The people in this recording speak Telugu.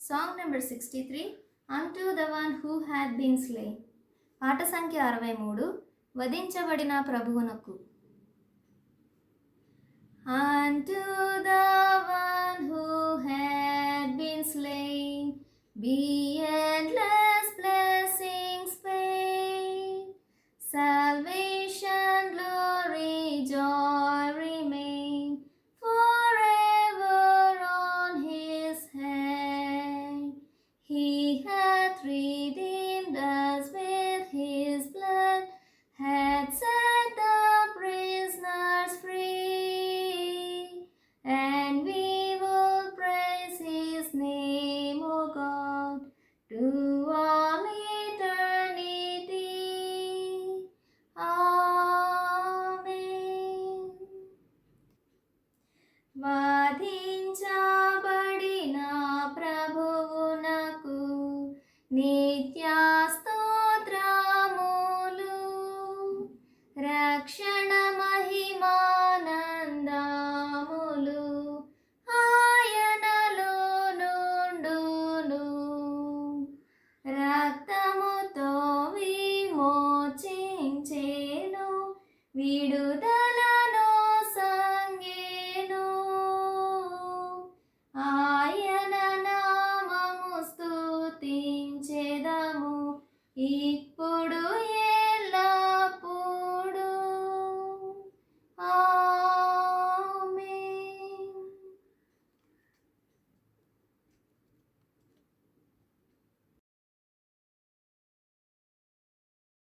సాంగ్ నెంబర్ సిక్స్టీ త్రీ అంటూ the one who had been slay పాట సంఖ్య అరవై మూడు వధించబడిన ప్రభువునకు. Unto the one who had been slain be నిత్యాస్తోత్రములు. రక్షణ మహిమానందములు. ఆయనలో నుండును. రక్తముతో విమోచించేను. విడుద อี